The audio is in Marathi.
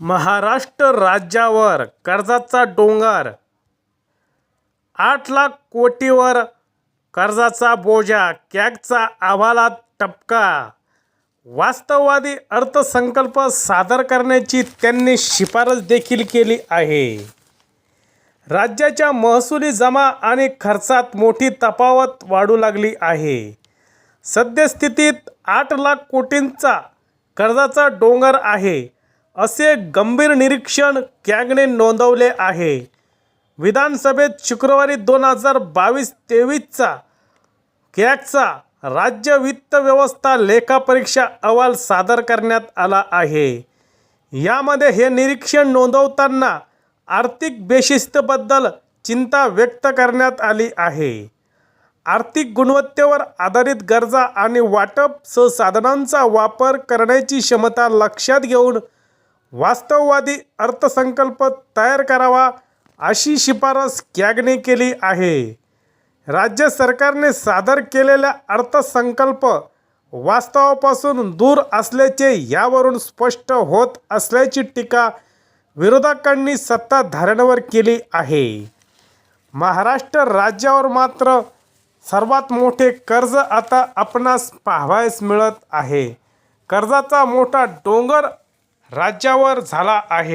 महाराष्ट्र राज्यावर कर्जाचा डोंगर. आठ लाख कोटीवर कर्जाचा बोजा कॅगचा अहवालात टपका. वास्तववादी अर्थसंकल्प सादर करण्याची त्यांनी शिफारस देखील केली आहे. राज्याच्या महसुली जमा आणि खर्चात मोठी तफावत वाढू लागली आहे. सद्यस्थितीत आठ लाख कोटींचा कर्जाचा डोंगर आहे. असे गंभीर निरीक्षण कॅगने नोंदवले आहे. विधानसभेत शुक्रवारी दोन हजार बावीस तेवीसचा कॅगचा राज्य वित्त व्यवस्था लेखापरीक्षा अहवाल सादर करण्यात आला आहे. यामध्ये हे निरीक्षण नोंदवताना आर्थिक बेशिस्तबद्दल चिंता व्यक्त करण्यात आली आहे. आर्थिक गुणवत्तेवर आधारित गरजा आणि वाटप संसाधनांचा वापर करण्याची क्षमता लक्षात घेऊन वास्तववादी अर्थसंकल्प तयार करावा अशी शिफारस कॅगने केली आहे. राज्य सरकारने सादर केलेला अर्थसंकल्प वास्तवापासून दूर असल्याचे यावरून स्पष्ट होत असल्याची टीका विरोधकांनी सत्ताधाऱ्यांवर केली आहे. महाराष्ट्र राज्यावर मात्र सर्वात मोठे कर्ज आता आपणास पाहावयास मिळत आहे. कर्जाचा मोठा डोंगर राज्यावर झाला आहे.